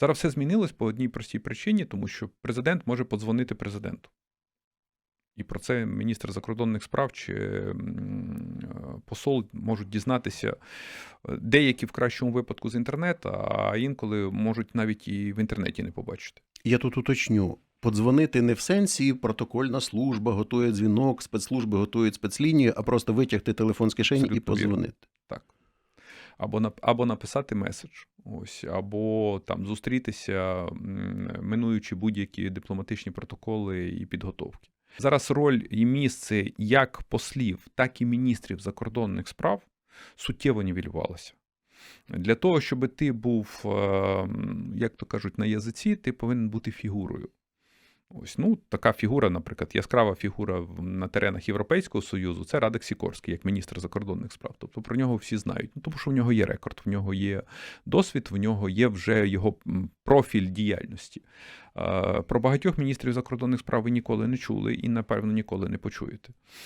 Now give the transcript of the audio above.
Зараз все змінилось по одній простій причині, тому що президент може подзвонити президенту. І про це міністр закордонних справ чи посол можуть дізнатися е, деякі в кращому випадку з інтернету, а інколи можуть навіть і в інтернеті не побачити. Я тут уточню. Подзвонити не в сенсі протокольна служба готує дзвінок, спецслужби готують спецлінію, а просто витягти телефон з кишені і Абсолютно вірно. подзвонити. Так. Або, або написати меседж, ось, або там зустрітися, минуючи будь-які дипломатичні протоколи і підготовки. Зараз роль і місце як послів, так і міністрів закордонних справ суттєво нівелювалося. Для того, щоб ти був, е, як то кажуть, на язиці, ти повинен бути фігурою. Ось, ну, така фігура, наприклад, яскрава фігура на теренах Європейського Союзу це Радик Сікорський, як міністр закордонних справ. Тобто про нього всі знають. Ну, тому що в нього є рекорд, в нього є досвід, в нього є вже його профіль діяльності. Про багатьох міністрів закордонних справ ви ніколи не чули і, напевно, ніколи не почуєте.